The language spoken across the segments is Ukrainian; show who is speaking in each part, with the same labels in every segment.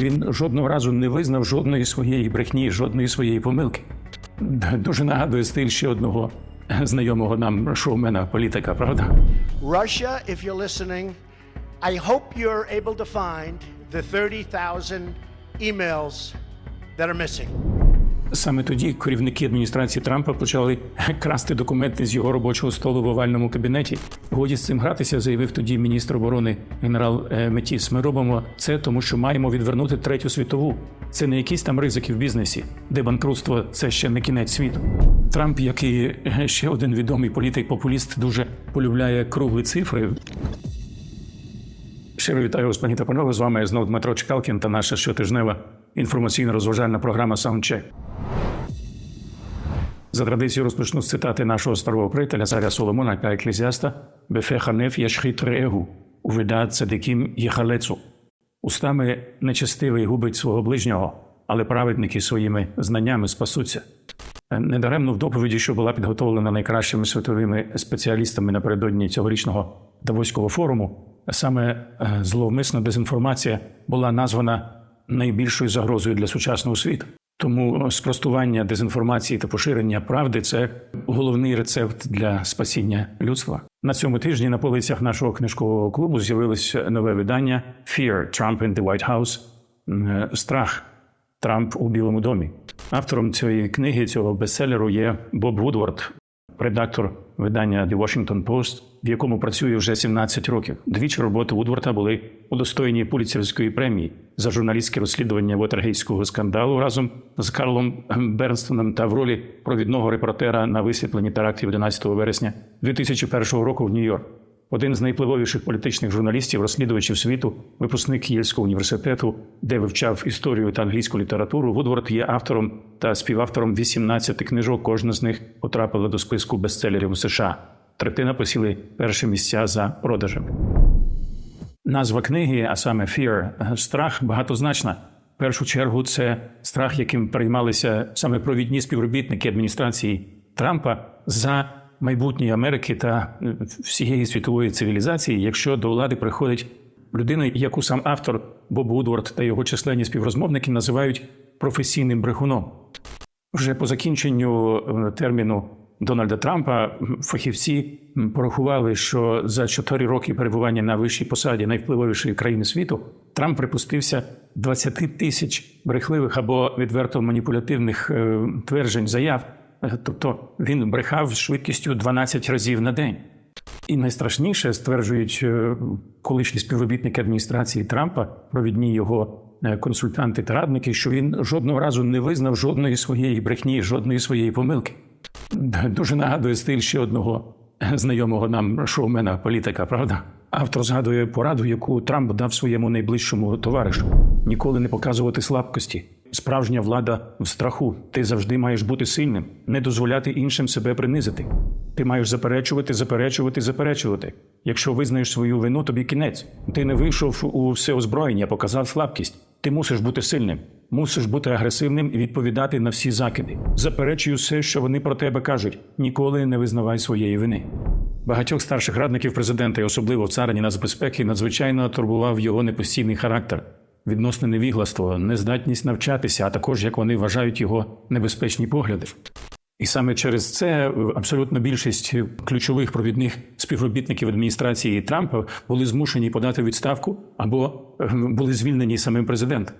Speaker 1: Він жодного разу не визнав жодної своєї брехні, жодної своєї помилки. Дуже нагадує стиль ще одного знайомого нам шоумена політика, правда?
Speaker 2: Russia, if you're listening, I hope you're able to find the 30,000 emails that are missing.
Speaker 1: Саме тоді керівники адміністрації Трампа почали красти документи з його робочого столу в овальному кабінеті. Годі з цим гратися, заявив тоді міністр оборони генерал е, Метіс. Ми робимо це, тому що маємо відвернути третю світову. Це не якісь там ризики в бізнесі, де банкрутство це ще не кінець світу. Трамп, як і е, ще один відомий політик-популіст, дуже полюбляє круглі цифри. Щиро вітаю вас, пані та панове. З вами знову Дмитро Чкалкін та наша щотижнева інформаційно-розважальна програма Саундчек. За традицією розпочну з цитати нашого старого приятеля царя Соломона та еклезіаста Бефеханеф яшхит реегу, уведа цадиким єхалецу. Устами нечестивий губить свого ближнього, але праведники своїми знаннями спасуться. Недаремно в доповіді, що була підготовлена найкращими світовими спеціалістами напередодні цьогорічного Давоського форуму, саме е, зловмисна дезінформація була названа найбільшою загрозою для сучасного світу. Тому спростування дезінформації та поширення правди це головний рецепт для спасіння людства. На цьому тижні на полицях нашого книжкового клубу з'явилось нове видання Fear Trump in the White House Страх Трамп у Білому домі. Автором цієї книги, цього бестселеру є Боб Вудвард, редактор видання The Washington Post, в якому працює вже 17 років. Двічі роботи Вудворта були удостоєні Пуліцерської премії за журналістське розслідування Вотергейського скандалу разом з Карлом Бернстоном та в ролі провідного репортера на висвітленні терактів 11 вересня 2001 року в Нью-Йорк. Один з найвпливовіших політичних журналістів, розслідувачів світу, випускник Єльського університету, де вивчав історію та англійську літературу, Вудворд є автором та співавтором 18 книжок. Кожна з них потрапила до списку бестселерів у США. Третина посіли перші місця за продажем. Назва книги, а саме «Fear» – страх, багатозначна. В першу чергу це страх, яким переймалися саме провідні співробітники адміністрації Трампа за майбутнє Америки та е, всієї світової цивілізації, якщо до влади приходить людина, яку сам автор Боб Вудвард та його численні співрозмовники називають професійним брехуном. Вже по закінченню е, терміну Дональда Трампа фахівці порахували, що за 4 роки перебування на вищій посаді найвпливовішої країни світу Трамп припустився 20 тисяч брехливих або відверто маніпулятивних е, тверджень заяв. Е, Тобто він брехав швидкістю 12 разів на день. І найстрашніше стверджують е, колишні співробітники адміністрації Трампа, провідні його е, консультанти та радники, що він жодного разу не визнав жодної своєї брехні, жодної своєї помилки. Дуже нагадує стиль ще одного знайомого нам шоумена політика, правда? Автор згадує пораду, яку Трамп дав своєму найближчому товаришу: ніколи не показувати слабкості. Справжня влада в страху. Ти завжди маєш бути сильним, не дозволяти іншим себе принизити. Ти маєш заперечувати, заперечувати, заперечувати. Якщо визнаєш свою вину, тобі кінець. Ти не вийшов у всеозброєння, показав слабкість. Ти мусиш бути сильним, мусиш бути агресивним і відповідати на всі закиди. Заперечуй все, що вони про тебе кажуть. Ніколи не визнавай своєї вини. Багатьох старших радників президента, і особливо в царині нацбезпеки, надзвичайно турбував його непостійний характер, відносне невігластво, нездатність навчатися, а також як вони вважають його небезпечні погляди. І саме через це абсолютно більшість ключових провідних співробітників адміністрації Трампа були змушені подати відставку або е, були звільнені самим президентом.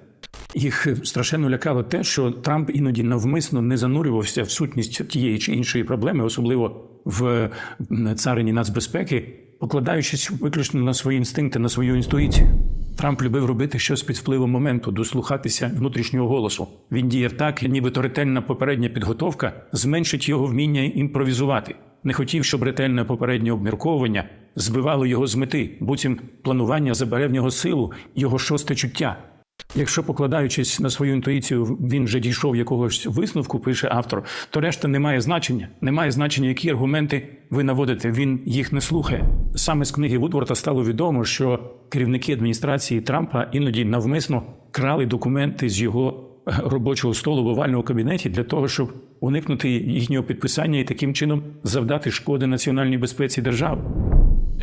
Speaker 1: Їх страшенно лякало те, що Трамп іноді навмисно не занурювався в сутність тієї чи іншої проблеми, особливо в царині нацбезпеки, покладаючись виключно на свої інстинкти, на свою інтуїцію. Трамп любив робити щось під впливом моменту, дослухатися внутрішнього голосу. Він діяв так, нібито ретельна попередня підготовка зменшить його вміння імпровізувати. Не хотів, щоб ретельне попереднє обмірковування збивало його з мети, буцім планування забере в нього силу, його шосте чуття. Якщо, покладаючись на свою інтуїцію, він вже дійшов якогось висновку, пише автор, то решта не має значення. Не має значення, які аргументи ви наводите. Він їх не слухає. Саме з книги Вудворта стало відомо, що керівники адміністрації Трампа іноді навмисно крали документи з його е, робочого столу в овальному кабінеті для того, щоб уникнути їхнього підписання і таким чином завдати шкоди національній безпеці держави.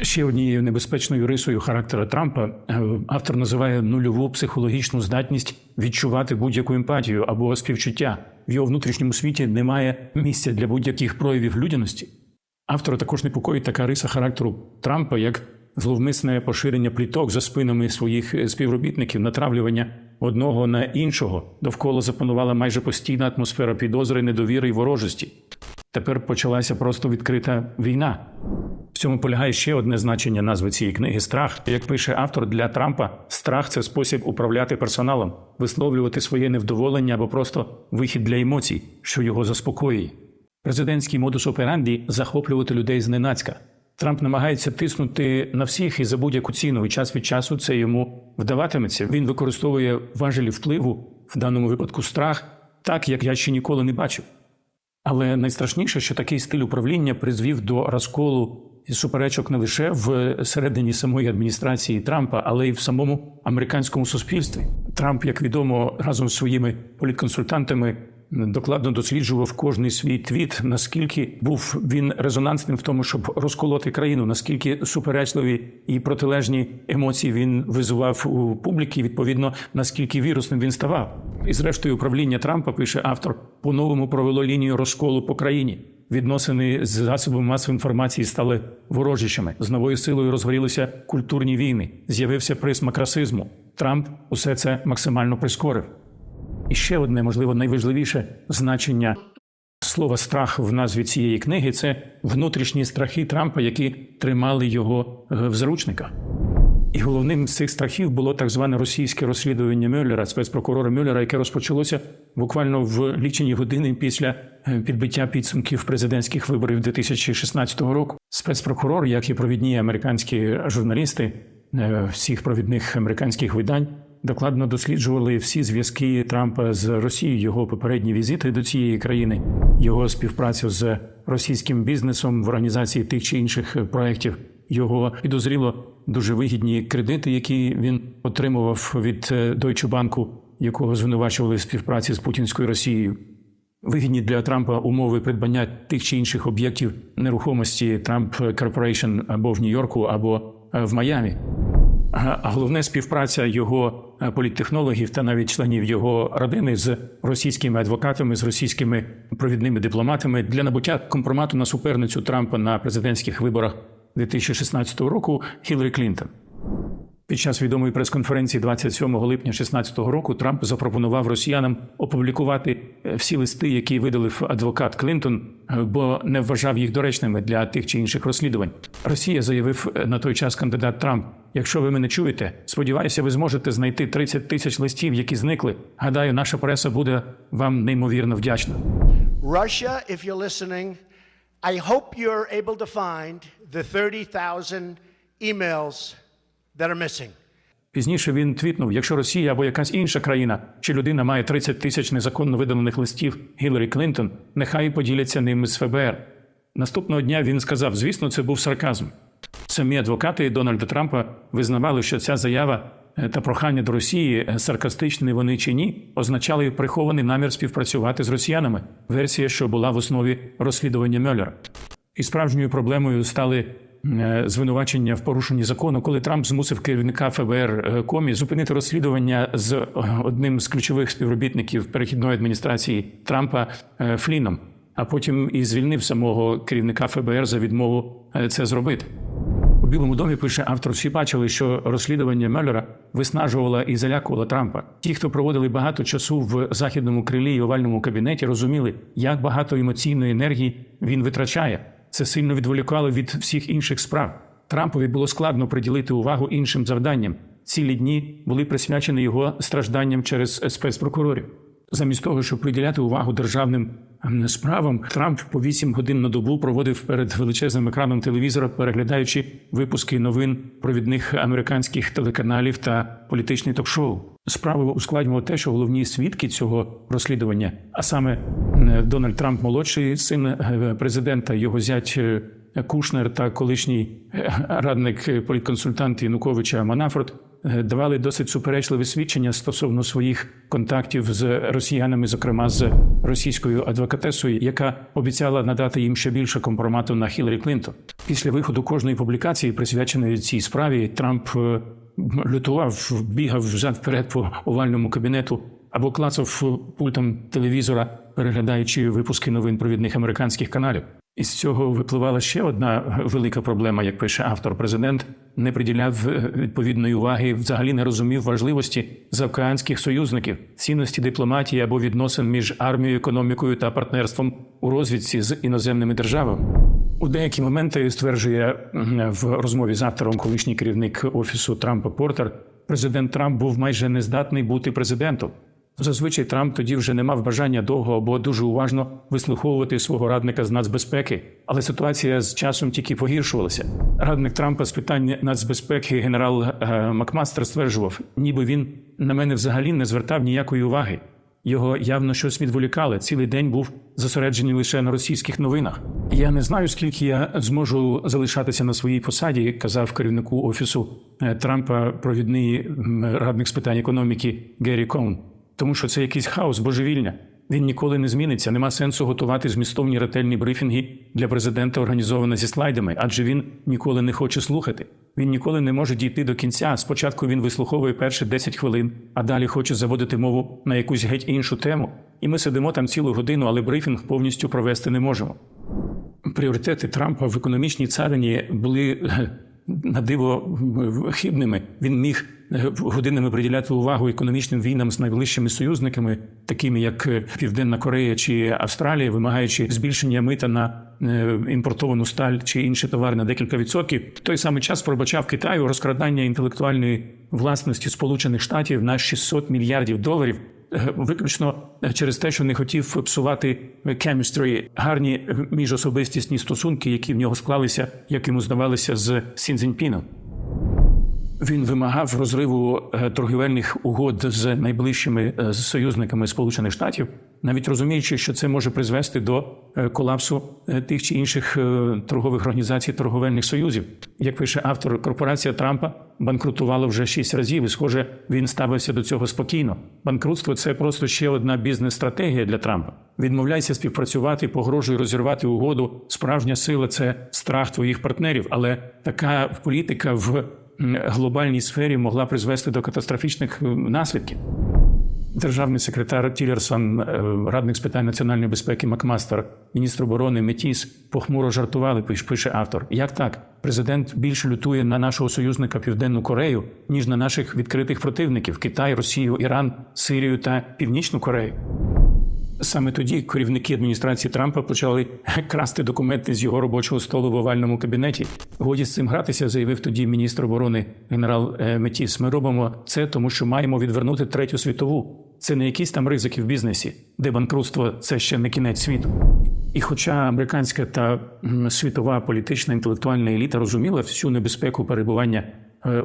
Speaker 1: Ще однією небезпечною рисою характера Трампа е, автор називає нульову психологічну здатність відчувати будь-яку емпатію або співчуття. В його внутрішньому світі немає місця для будь-яких проявів людяності. Автора також непокоїть така риса характеру Трампа, як зловмисне поширення пліток за спинами своїх е, співробітників, натравлювання одного на іншого. Довкола запанувала майже постійна атмосфера підозри, недовіри і ворожості. Тепер почалася просто відкрита війна. В цьому полягає ще одне значення назви цієї книги страх. Як пише автор для Трампа, страх це спосіб управляти персоналом, висловлювати своє невдоволення або просто вихід для емоцій, що його заспокоює. Президентський модус операнді захоплювати людей зненацька. Трамп намагається тиснути на всіх і за будь-яку ціну, і час від часу це йому вдаватиметься. Він використовує важелі впливу, в даному випадку страх, так як я ще ніколи не бачив. Але найстрашніше, що такий стиль управління призвів до розколу і суперечок не лише в середині самої адміністрації Трампа, але й в самому американському суспільстві. Трамп, як відомо, разом з своїми політконсультантами докладно досліджував кожний свій твіт, наскільки був він резонансним в тому, щоб розколоти країну, наскільки суперечливі і протилежні емоції він визував у публіки, відповідно, наскільки вірусним він ставав. І зрештою, управління Трампа пише автор по-новому провело лінію розколу по країні. Відносини з засобами масової інформації стали ворожішими. З новою силою розгорілися культурні війни. З'явився присмак расизму. Трамп усе це максимально прискорив. І ще одне, можливо, найважливіше значення слова страх в назві цієї книги це внутрішні страхи Трампа, які тримали його е, в заручниках. І головним з цих страхів було так зване російське розслідування Мюллера, спецпрокурора Мюллера, яке розпочалося буквально в лічені години після е, підбиття підсумків президентських виборів 2016 року. Спецпрокурор, як і провідні американські журналісти е, всіх провідних американських видань, докладно досліджували всі зв'язки Трампа з Росією, його попередні візити до цієї країни, його співпрацю з російським бізнесом в організації тих чи інших проєктів. Його підозріло дуже вигідні кредити, які він отримував від е, Deutsche Bank, якого звинувачували в співпраці з путінською Росією. Вигідні для Трампа умови придбання тих чи інших об'єктів нерухомості Трамп Corporation або в Нью-Йорку, або е, в Майамі. А головне співпраця його політтехнологів та навіть членів його родини з російськими адвокатами, з російськими провідними дипломатами для набуття компромату на суперницю Трампа на президентських виборах 2016 року Хіларі Клінтон. Під час відомої прес-конференції 27 липня 2016 року Трамп запропонував росіянам опублікувати е, всі листи, які видалив адвокат Клінтон, е, бо не вважав їх доречними для тих чи інших розслідувань. Росія заявив е, на той час кандидат Трамп: якщо ви мене чуєте, сподіваюся, ви зможете знайти 30 тисяч листів, які зникли. Гадаю, наша преса буде вам неймовірно вдячна.
Speaker 2: Russia, if you're listening, I hope you're able to find the 30,000 emails that are missing.
Speaker 1: Пізніше він твітнув: якщо Росія або якась інша країна чи людина має 30 тисяч незаконно видалених листів Гіларі Клінтон, нехай поділяться ними з ФБР. Наступного дня він сказав: звісно, це був сарказм. Самі адвокати Дональда Трампа визнавали, що ця заява е, та прохання до Росії, е, саркастичні вони чи ні, означали прихований намір співпрацювати з росіянами. Версія, що була в основі розслідування Мюллера. І справжньою проблемою стали звинувачення в порушенні закону, коли Трамп змусив керівника ФБР е, Комі зупинити розслідування з е, одним з ключових співробітників перехідної адміністрації Трампа е, Фліном, а потім і звільнив самого керівника ФБР за відмову е, це зробити. У Білому домі пише автор. Всі бачили, що розслідування Меллера виснажувало і залякувало Трампа. Ті, хто проводили багато часу в західному крилі і овальному кабінеті, розуміли, як багато емоційної енергії він витрачає. Це сильно відволікало від всіх інших справ. Трампові було складно приділити увагу іншим завданням. Цілі дні були присвячені його стражданням через спецпрокурорів. Замість того, щоб приділяти увагу державним справам, Трамп по 8 годин на добу проводив перед величезним екраном телевізора, переглядаючи випуски новин провідних американських телеканалів та політичні ток-шоу. Справу ускладнювало те, що головні свідки цього розслідування, а саме е, Дональд Трамп молодший син е, президента, його зять е, Кушнер та колишній радник політконсультант Януковича Манафорт давали досить суперечливі свідчення стосовно своїх контактів з росіянами, зокрема з російською адвокатесою, яка обіцяла надати їм ще більше компромату на Хіларі Клінтон. Після виходу кожної публікації, присвяченої цій справі, Трамп лютував, бігав взад вперед по овальному кабінету або клацав пультом телевізора, переглядаючи випуски новин провідних американських каналів. Із цього випливала ще одна велика проблема, як пише автор. Президент не приділяв е, відповідної уваги, взагалі не розумів важливості завкаанських союзників, цінності дипломатії або відносин між армією, економікою та партнерством у розвідці з іноземними державами. У деякі моменти стверджує в розмові з автором колишній керівник офісу Трампа Портер, президент Трамп був майже нездатний бути президентом. Зазвичай Трамп тоді вже не мав бажання довго або дуже уважно вислуховувати свого радника з нацбезпеки, але ситуація з часом тільки погіршувалася. Радник Трампа з питань нацбезпеки генерал е, Макмастер стверджував, ніби він на мене взагалі не звертав ніякої уваги. Його явно щось відволікали. Цілий день був зосереджений лише на російських новинах. Я не знаю, скільки я зможу залишатися на своїй посаді, казав керівнику офісу е, Трампа провідний радник з питань економіки Геррі Коун. Тому що це якийсь хаос, божевільня. Він ніколи не зміниться. Нема сенсу готувати змістовні ретельні брифінги для президента, організовані зі слайдами, адже він ніколи не хоче слухати. Він ніколи не може дійти до кінця. Спочатку він вислуховує перші 10 хвилин, а далі хоче заводити мову на якусь геть іншу тему. І ми сидимо там цілу годину, але брифінг повністю провести не можемо. Пріоритети Трампа в економічній царині були на диво хибними. Він міг годинами приділяти увагу економічним війнам з найближчими союзниками, такими як е, Південна Корея чи Австралія, вимагаючи збільшення мита на е, імпортовану сталь чи інші товари на декілька відсотків. В той самий час пробачав Китаю розкрадання інтелектуальної власності Сполучених Штатів на 600 мільярдів доларів. е, Виключно через те, що не хотів псувати chemistry, гарні е, міжособистісні стосунки, які в нього склалися, як йому здавалося, з Сінзіньпіном. Він вимагав розриву е, торгівельних угод з найближчими е, союзниками Сполучених Штатів, навіть розуміючи, що це може призвести до е, колапсу тих чи інших торгових організацій торговельних союзів. Як пише автор, корпорація Трампа банкрутувала вже шість разів, і схоже, він ставився до цього спокійно. Банкрутство це просто ще одна бізнес-стратегія для Трампа. Відмовляйся співпрацювати, погрожуй розірвати угоду. Справжня сила це страх твоїх партнерів, але така політика в глобальній сфері могла призвести до катастрофічних е, наслідків. Державний секретар Тілерсон, е, радник з питань національної безпеки Макмастер, міністр оборони Метіс похмуро жартували. Пише автор. Як так? Президент більше лютує на нашого союзника Південну Корею, ніж на наших відкритих противників Китай, Росію, Іран, Сирію та Північну Корею. Саме тоді керівники адміністрації Трампа почали красти документи з його робочого столу в овальному кабінеті. Годі з цим гратися, заявив тоді міністр оборони генерал е, Метіс. Ми робимо це, тому що маємо відвернути третю світову. Це не якісь там ризики в бізнесі, де банкрутство це ще не кінець світу. І хоча американська та світова політична інтелектуальна еліта розуміла всю небезпеку перебування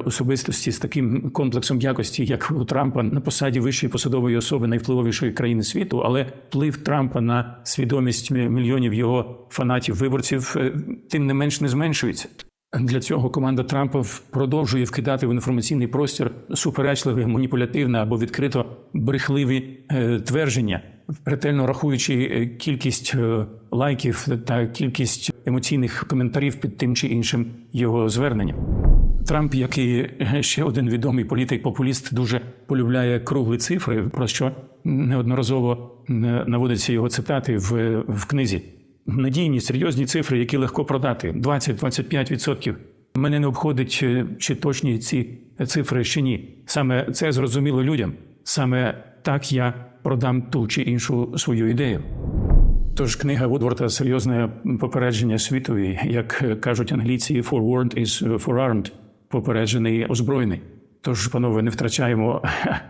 Speaker 1: особистості з таким комплексом якості, як у Трампа на посаді вищої посадової особи найвпливовішої країни світу, але вплив Трампа на свідомість мільйонів його фанатів виборців е, тим не менш не зменшується. Для цього команда Трампа продовжує вкидати в інформаційний простір суперечливі, маніпулятивне або відкрито брехливі е, твердження, ретельно рахуючи е, кількість е, лайків та кількість емоційних коментарів під тим чи іншим його зверненням. Трамп, як і е, ще один відомий політик-популіст, дуже полюбляє круглі цифри, про що неодноразово е, наводяться його цитати в, в книзі. Надійні, серйозні цифри, які легко продати 20-25%. Мене не обходить, е, чи точні ці цифри, чи ні. Саме це зрозуміло людям. Саме так я продам ту чи іншу свою ідею. Тож книга Вудворта серйозне попередження світові, як кажуть англійці, forewarned is forearmed, попереджений озброєний. Тож, панове, не втрачаємо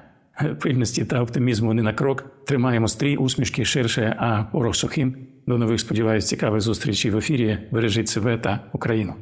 Speaker 1: пильності та оптимізму не на крок. Тримаємо стрій, усмішки ширше, а порох сухим. До нових сподіваюсь, цікавих зустрічей в ефірі. Бережіть себе та Україну.